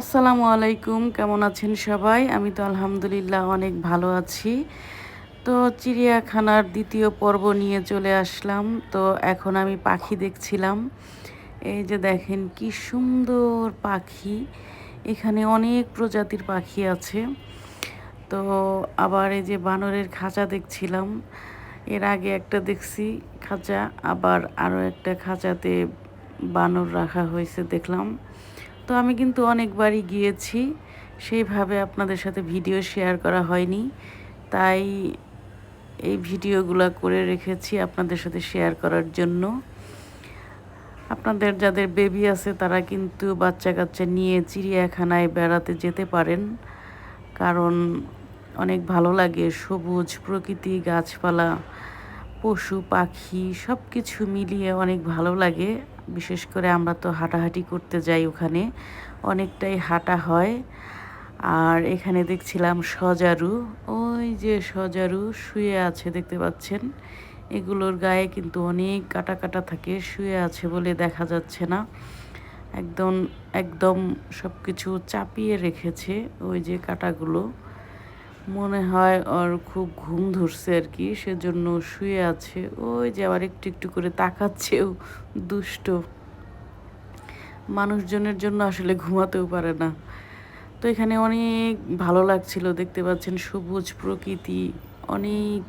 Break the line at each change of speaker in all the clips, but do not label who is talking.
আসসালামু আলাইকুম, কেমন আছেন সবাই? আমি তো আলহামদুলিল্লাহ অনেক ভালো আছি। তো চিড়িয়াখানার দ্বিতীয় পর্ব নিয়ে চলে আসলাম। তো এখন আমি পাখি দেখছিলাম। এই যে দেখেন কি সুন্দর পাখি। এখানে অনেক প্রজাতির পাখি আছে। তো আবার এই যে বানরের খাঁচা দেখছিলাম। এর আগে একটা দেখছি খাঁচা, আবার আরও একটা খাঁচাতে বানর রাখা হয়েছে দেখলাম। তো আমি কিন্তু অনেকবারই গিয়েছি, সেইভাবে আপনাদের সাথে ভিডিও শেয়ার করা হয়নি। তাই এই ভিডিওগুলো করে রেখেছি আপনাদের সাথে শেয়ার করার জন্য। আপনাদের যাদের বেবি আছে, তারা কিন্তু বাচ্চা কাচ্চা নিয়ে চিড়িয়াখানায় বেড়াতে যেতে পারেন। কারণ অনেক ভালো লাগে সবুজ প্রকৃতি, গাছপালা পশু, পাখি সব কিছু মিলিয়ে অনেক ভালো লাগে। বিশেষ করে আমরা তো হাঁটাহাঁটি করতে যাই ওখানে, অনেকটাই হাঁটা হয়। আর এখানে দেখছিলাম সজারু, ওই যে সজারু শুয়ে আছে দেখতে পাচ্ছেন। এগুলোর গায়ে কিন্তু অনেক কাটা কাটা থাকে, শুয়ে আছে বলে দেখা যাচ্ছে না। একদম একদম সব কিছু চাপিয়ে রেখেছে ওই যে কাটাগুলো। মনে হয় ওর খুব ঘুম ধরছে আর কি, সেজন্য শুয়ে আছে। ওই যে আবার একটু একটু করে তাকাচ্ছেও, দুষ্ট। মানুষজনের জন্য আসলে ঘুমাতেও পারে না। তো এখানে অনেক ভালো লাগছিল, দেখতে পাচ্ছেন সবুজ প্রকৃতি, অনেক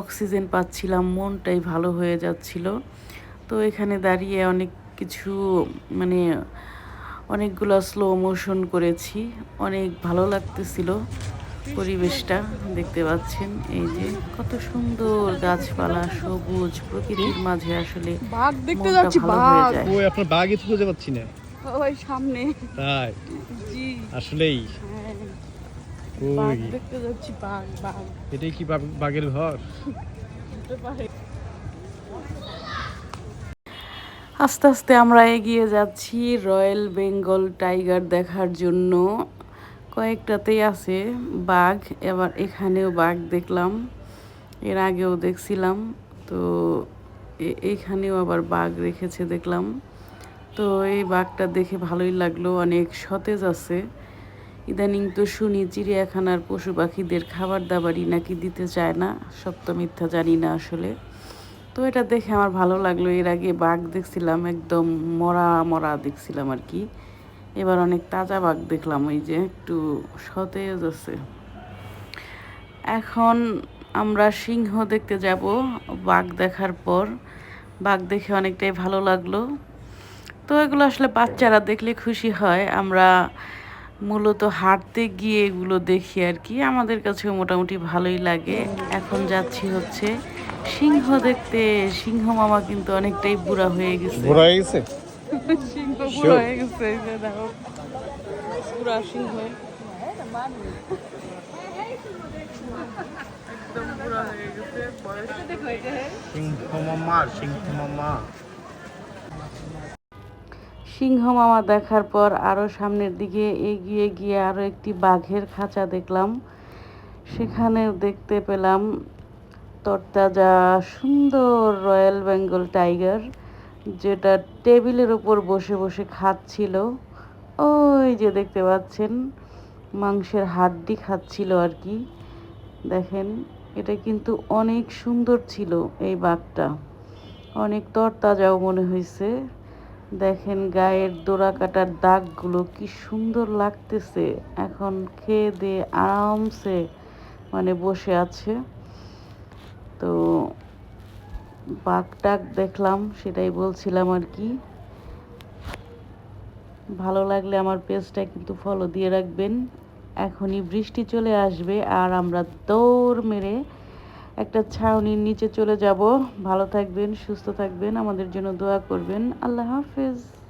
অক্সিজেন পাচ্ছিলাম, মনটাই ভালো হয়ে যাচ্ছিল। তো এখানে দাঁড়িয়ে অনেক কিছু মানে অনেকগুলো স্লো মোশন করেছি, অনেক ভালো লাগতেছিল। পরিবেশটা দেখতে পাচ্ছেন। এই যে কত সুন্দর গাছপালা সবুজ প্রকৃতির মাঝে আসলে
বাঘ দেখতে যাচ্ছি বাঘ।
ওই আপনার বাঘই তো খুঁজে পাচ্ছি না।
ওই সামনে।
তাই?
জি।
আসলেই।
হ্যাঁ। বাঘ দেখতে যাচ্ছি বাঘ বাঘ।
এটাই কি বাঘ- বাঘের ঘর?
আস্তে আস্তে আমরা এগিয়ে যাচ্ছি রয়্যাল বেঙ্গল টাইগার দেখার জন্য। কয়েকটাতেই আছে বাঘ, এবার এখানেও বাঘ দেখলাম। এর আগেও দেখছিলাম, তো এইখানেও আবার বাঘ রেখেছে দেখলাম। তো এই বাঘটা দেখে ভালোই লাগল, অনেক সতেজ আছে। ইদানিং তো শুনি চিড়িয়াখানার পশু পাখিদের খাবার দাবারই নাকি দিতে চায় না, সত্য মিথ্যা জানি না আসলে। তো এটা দেখে আমার ভালো লাগল, এর আগে বাঘ দেখছিলাম, একদম মরা মরা দেখছিলাম আর কি। এবার অনেক তাজা বাঘ দেখলাম, ওই যে একটু সতেজ আছে। এখন আমরা সিংহ দেখতে যাব, বাঘ দেখার পর। বাঘ দেখে অনেকটাই ভালো লাগল। তো এগুলো আসলে বাচ্চারা দেখলে খুশি হয়। আমরা মূলত হাঁটতে গিয়ে এগুলো দেখি আর কি। আমাদের কাছেও মোটামুটি ভালোই লাগে। এখন যাচ্ছি হচ্ছে সিংহ দেখতে। সিংহ মামা কিন্তু অনেকটাই বুড়া
হয়ে গেছে।
সিংহ পুরো হয়ে গেছে এই যে দেখো। পুরা সিংহ। একদম পুরা হয়ে গেছে বয়স। দেখো এই যে।
সিংহ মামা সিংহ মামা
সিংহ মামা দেখার পর আরও সামনের দিকে এগিয়ে গিয়ে আরও একটি বাঘের খাঁচা দেখলাম। সেখানেও দেখতে পেলাম তরতাজা সুন্দর রয়্যাল বেঙ্গল টাইগার। যেটা টেবিলের উপর বসে বসে খাচ্ছিল, ওই যে দেখতে পাচ্ছেন, মাংসের হাড্ডি খাচ্ছিল আর কি। দেখেন, এটা কিন্তু অনেক সুন্দর ছিল এই বাঘটা। অনেক তরতাজাও মনে হয়েছে দেখেন গায়ের দোড়া কাটার দাগগুলো কি সুন্দর লাগতেছে। এখন খেয়ে দিয়ে আরামসে মানে বসে আছে। তো বাঘটাক দেখলাম, সেটাই বলছিলাম আর কি। ভালো লাগলে আমার পেজটা কিন্তু ফলো দিয়ে রাখবেন। এখনই বৃষ্টি চলে আসবে আর আমরা দৌড় মেরে একটা ছাউনির নিচে চলে যাব। ভালো থাকবেন, সুস্থ থাকবেন, আমাদের জন্য দোয়া করবেন। আল্লাহ হাফেজ।